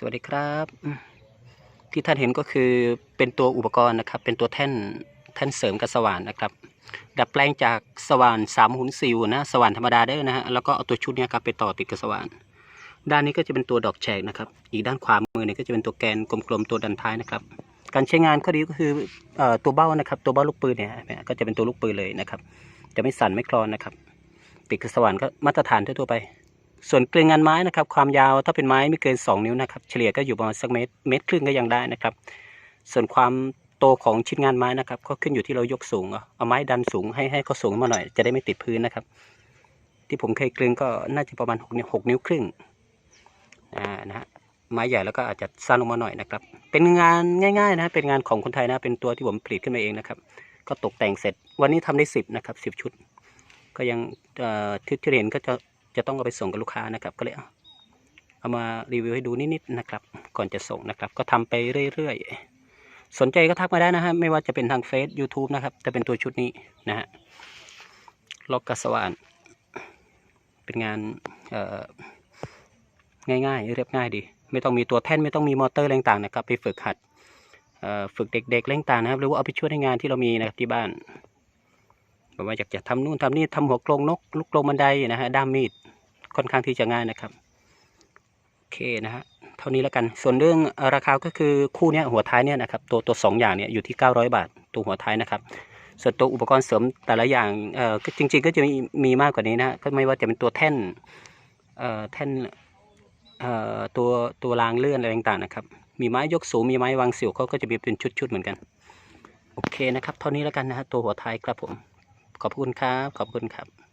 สวัสดีครับ ที่ท่านเห็นก็คือเป็นตัวอุปกรณ์นะครับ เป็นตัวแท่นแท่นเสริมกับสว่านนะครับ ดัดแปลงจากสว่านสามหุนซิวนะสว่านธรรมดาได้นะฮะแล้วก็เอาตัวชุดเนี้ยครับไปต่อติดกับสว่าน ด้านนี้ก็จะเป็นตัวดอกแฉกนะครับ อีกด้านขวามือเนี่ยก็จะเป็นตัวแกนกลมๆตัวดันท้ายนะครับ การใช้งานข้อดีก็คือตัวเบ้านะครับ ตัวเบ้าลูกปืนเนี่ยก็จะเป็นตัวลูกปืนเลยนะครับ จะไม่สั่นไม่คลอนนะครับ ติดกับสว่านก็มาตรฐานทั่วไป ส่วนเกลียงานไม้นะครับ ความยาวถ้าเป็นไม้ไม่เกิน 2 นิ้วนะครับ เฉลี่ยก็อยู่ประมาณสักเมตรเมตรครึ่งก็ยังได้นะครับ ส่วนความโตของชิ้นงานไม้นะครับก็ขึ้นอยู่ที่เรายกสูงเอาไม้ดันสูงให้ให้เขาสูงมาหน่อย จะได้ไม่ติดพื้นนะครับ ที่ผมเคยเกลียงก็น่าจะประมาณ6นิ้ว6นิ้วครึ่งอ่านะฮะไม้ใหญ่แล้วก็อาจจะสั้นลงมาหน่อยนะครับ เป็นงานง่ายๆนะเป็นงานของคนไทยนะเป็นตัวที่ผมผลิตขึ้นมาเองนะครับ ก็ตกแต่งเสร็จ วันนี้ทำได้10นะครับ10 ชุด ก็ยังที่ที่เห็นก็จะ จะต้องเอาไปส่งกับลูกค้านะครับ ก็เลยเอามารีวิวให้ดูนิดๆนะครับ ก่อนจะส่งนะครับ ก็ทำไปเรื่อยๆ สนใจก็ทักมาได้นะฮะไม่ว่าจะเป็นทางเฟซ YouTube นะครับจะเป็นตัวชุดนี้นะฮะล็อกกระสว่านเป็นงานง่ายๆ เรียบง่ายดี ไม่ต้องมีตัวแท่นไม่ต้องมีมอเตอร์อะไรต่างนะครับ ไปฝึกหัดฝึกเด็กๆอะไรต่างนะครับ หรือว่าเอาไปช่วยในงานที่เรามีนะครับที่บ้านแบบว่าอยากจะทำนู่นทำนี่ทำหัวกรงนกลูกกรงบันไดนะฮะด้ามมีด ค่อนข้างที่จะง่ายนะครับโอเคนะฮะเท่านี้แล้วกันส่วนเรื่องราคาก็คือคู่เนี้ยหัวท้ายเนี่ยนะครับตัวตัวสองอย่างเนี่ยอยู่ที่ 900 บาท ตัวหัวท้ายนะครับ ส่วนตัวอุปกรณ์เสริมแต่ละอย่างเอ่อจริง ๆ ก็จะมีมีมากกว่านี้นะฮะก็ไม่ว่าจะเป็นตัวแท่นเอ่อแท่นเอ่อตัวตัวรางเลื่อนอะไรต่างๆนะครับมีไม้ยกสูงมีไม้วางสิวเขาก็จะมีเป็นชุดๆเหมือนกันโอเคนะครับ เท่านี้แล้วกันนะฮะตัวหัวท้ายครับผม ขอบคุณครับ ขอบคุณครับ